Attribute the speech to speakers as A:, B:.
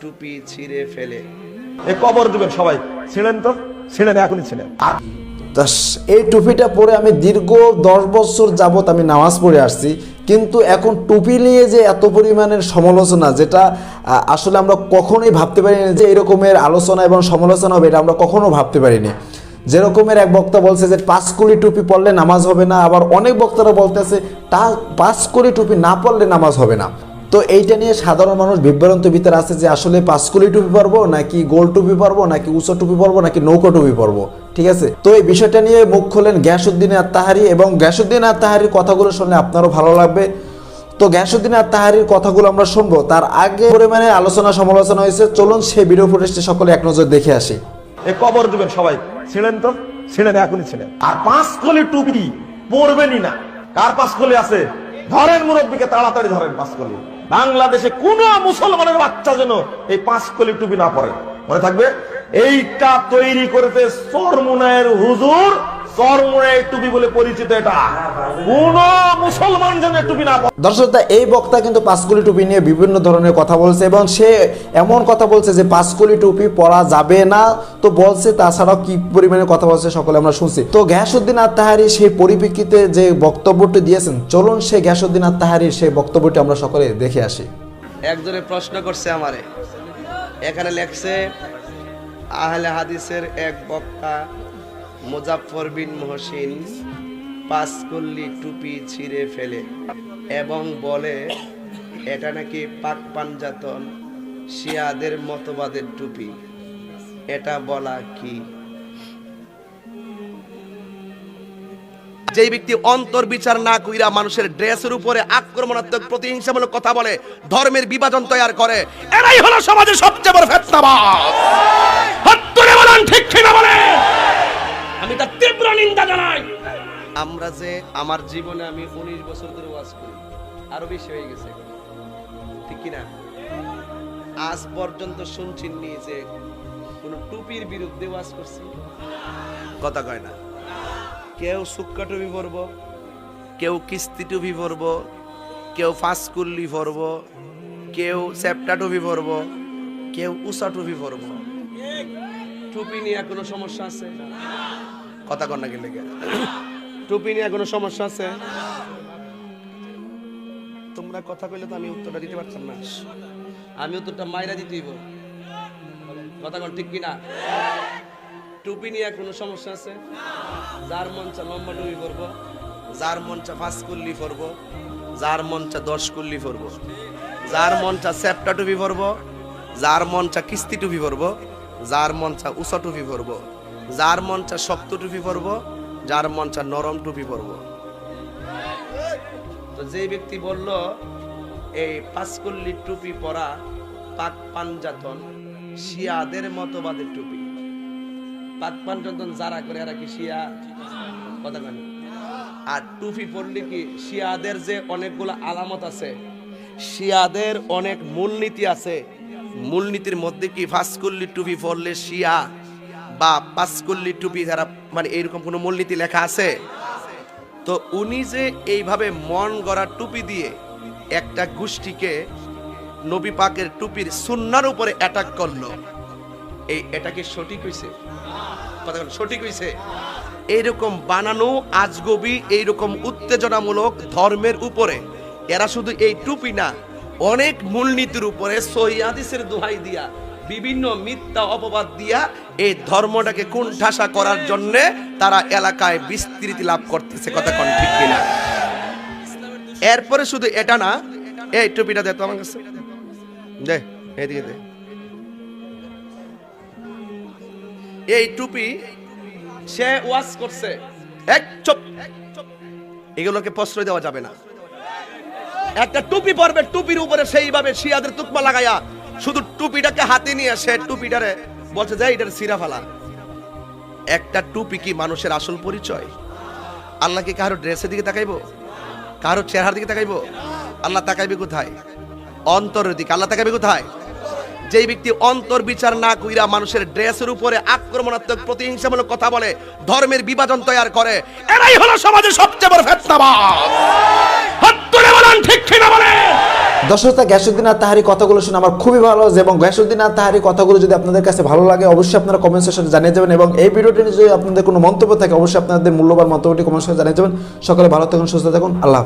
A: টুপি ছিঁড়ে ফেলে।
B: এ কবর দিবেন সবাই। ছিলেন তো? ছিলেন এখনই ছিলেন
C: তা এই টুপিটা পরে আমি দীর্ঘ দশ বছর যাবত আমি নামাজ পড়ে আসছি কিন্তু এখন টুপি নিয়ে যে এত পরিমাণের সমালোচনা যেটা আসলে আমরা কখনোই ভাবতে পারিনি যে এরকমের আলোচনা এবং সমালোচনা হবে এটা আমরা কখনো ভাবতে পারিনি। যেরকমের এক বক্তা বলছে যে পাঁচ কুড়ি টুপি পড়লে নামাজ হবে না। আবার অনেক বক্তারা বলতেছে তা পাঁচ কুড়ি টুপি না পড়লে নামাজ হবে না। তো এইটা নিয়ে সাধারণ মানুষ বিভ্রান্ত ভিতরে আছে যে আসলে পাঁচকুলি টুপি পরবো নাকি গোল টুপি পরবো, নাকি উঁচু টুপি পরবো, নাকি নৌকো টুপি পরবো? ঠিক আছে? তো এই বিষয়টা নিয়ে মুখ খোলেন গ্যাসুদ্দিন আত্মাহারি এবং গ্যাসুদ্দিন আত্মাহারির কথাগুলো শুনলে আপনারও ভালো লাগবে। তো গ্যাসুদ্দিন আত্মাহারির কথাগুলো আমরা শুনব। তার আগে পরিমাণে আলোচনা সমালোচনা হয়েছে। চলুন সেই ভিডিও ফুটেজটি সকলে এক নজর দেখে আসি।
B: এ কবর দিবেন সবাই। ছিলেন তো? ছিলেন, এখনই ছিলেন। আর পাঁচ কলি টুপি পরবেনই না। কার পাঁচ কলি আছে? ধরেন মুরব্বীকে তাড়াতাড়ি ধরেন পাঁচ কলি। বাংলাদেশে কোন মুসলমানের বাচ্চা যেন এই পাঁচ কলি টুপি না পরে। মনে থাকবে? এইটা তৈরি করেছে সরমুনায়ের হুজুর টুপি বলে পরিচিত এটা। কোন মুসলমান যেন টুপি না
C: দর্শক এই বক্তা কিন্তু পাঁচকুলি টুপি নিয়ে বিভিন্ন ধরনের কথা বলছে এবং সে এমন কথা বলছে যে পাঁচকুলি টুপি পরা যাবে না। তো বলছে তাছাড়াও কি পরিমাণে কথা বলছে সকলে আমরা শুনছি। তো গ্যাসউদ্দিন আত্মাহারি সেই পরিপ্রেক্ষিতে যে বক্তব্যটি দিয়েছেন চলুন সেই গ্যাসউদ্দিন আত্মাহারির সেই বক্তব্যটি আমরা সকলে দেখে আসি।
A: একজনে প্রশ্ন করছে আমারে। এখানে লেখছে আহলে হাদিসের এক বক্তা মুজাফর বিন মহসিন পাঁচকল্লি টুপি ছিঁড়ে ফেলে এবং বলে, এটা নাকি পাক পাঞ্জাতন শিয়াদের মতবাদের টুপি। এটা বলা কি? যে ব্যক্তি অন্তর বিচার না কইরা মানুষের ড্রেসের উপরে আক্রমণাত্মক প্রতিহিংসামূলক কথা বলে, ধর্মের বিভাজন তৈরি করে, এরাই হলো সমাজের সবচেয়ে বড় ফেতনাবাজ। হত্তরে বলেন, ঠিক কিনা বলে? আমি তার তীব্র নিন্দা জানাই। আমরা যে আমার জীবনে আমি উনিশ বছর ধরে ওয়াজ করি, আরও বেশি হয়ে গেছে। ঠিক কিনা? আজ পর্যন্ত শুনছেন নি যে কোন টুপির বিরুদ্ধে ওয়াজ করছি। কথা কয় না। কেউ সুক্কা টুপি পরব, কেউ কিস্তি টুপি পরব, কেউ ফাঁসকুল্লি পরব, কেউ চ্যাপটা টুপি পরব, কেউ উষা টুপি পরব। টুপি নিয়ে কোনো সমস্যা আছে? কথা না গেলে টুপি নিয়ে কোনো সমস্যা আছে? তোমরা কথা কইলে তো আমি উত্তরটা দিতে পারতাম না। আমি উত্তরটা মাইরা দিতেই কথা কন ঠিক কিনা? টুপি নিয়ে কোনো সমস্যা আছে? যার মন চা লম্বা টুপি পরবো যার মন চা পাঁচ কুল্লি পরবো যার মন চা দশ কুল্লি পরবো যার মন চা সেপটা টুপি পরবো যার মন চা কিস্তি টুপি পরবো যার মন চা উষা টুপি পরবো। যার মন চা শক্ত টুপি পরব, যার মন চা নরম টুপি পরব। তো যে ব্যক্তি বলল, এই পাঁচকল্লি টুপি পরা পাক পাঞ্জাতন শিয়াদের মতবাদের টুপি। পাক পাঞ্জাতন যারা করে, এরা কি শিয়া? কথা কেন আর টুপি পরলে কি শিয়াদের যে অনেকগুলো আলামত আছে, শিয়াদের অনেক মূলনীতি আছে, মূলনীতির মধ্যে কি ফাঁসকুল্লি টুপি পরলে শিয়া বা পাঁচকুল্লি টুপি যারা মানে এইরকম কোনো মূলনীতি লেখা আছে? তো উনি যে এইভাবে মন গড়া টুপি দিয়ে একটা গোষ্ঠীকে নবী পাকের টুপির সুন্নার উপরে অ্যাটাক করল, এই এটা কি সঠিক হইছে? কথা সঠিক হইছে? এইরকম বানানো, আজগবি, এইরকম উত্তেজনামূলক ধর্মের উপরে, এরা শুধু এই টুপি না, অনেক মূলনীতির উপরে সহিদের দোহাই দিয়া বিভিন্ন মিথ্যা অপবাদ দিয়া এই ধর্মটাকে কুণ্ঠাসা করার জন্যে তারা এলাকায় বিস্তৃতি লাভ করতেছে, কথা কোন ঠিক কিনা? এরপরে শুধু এটা না, এই টুপিটা দে তো আমার কাছে। দে, এদিকে দে। এই টুপি সে ওয়াজ করছে। এক চুপ, এগুলোকে প্রশ্রয় দেওয়া যাবে না। একটা টুপি পরবে, টুপির উপরে সেইভাবে শিয়াদের তুকমা লাগাইয়া শুধু টুপিটাকে হাতে নিয়ে সে টুপিটারে বলছে যে এটার সিরা ফালা একটা টুপি কি মানুষের আসল পরিচয়? আল্লাহ কি কারও ড্রেসের দিকে তাকাইবো? কারও চেহারার দিকে তাকাইবো? আল্লাহ তাকাইবে কোথায়? অন্তরের দিকে। আল্লাহ তাকাইবে কোথায়? যেই ব্যক্তি অন্তর বিচার না কইরা মানুষের ড্রেসের উপরে আক্রমণাত্মক, প্রতিহিংসামূলক কথা বলে, ধর্মের বিভাজন তৈরি করে, এরাই হলো সমাজের সবচেয়ে বড় ফেতনাবাজ। হত্তরে বলেন, ঠিক কিনা বলে?
C: দর্শকতা গ্যাসুদ্দিন আর তাহারি কথাগুলো শুনে আমার খুবই ভালো লাগছে এবং গ্যাসুদ্দিন আর তাহারি কথাগুলো যদি আপনাদের কাছে ভালো লাগে, অবশ্যই আপনারা কমেন্ট সেকশনে জানিয়ে যাবেন এবং এই ভিডিওটি যদি আপনাদের কোনো মন্তব্য থাকে, অবশ্যই আপনাদের মূল্যবান মন্তব্যটি কমেন্ট সেকশনে জানিয়ে যাবেন সকলে ভালো থাকুন, সুস্থ থাকুন, আল্লাহ হাফেজ।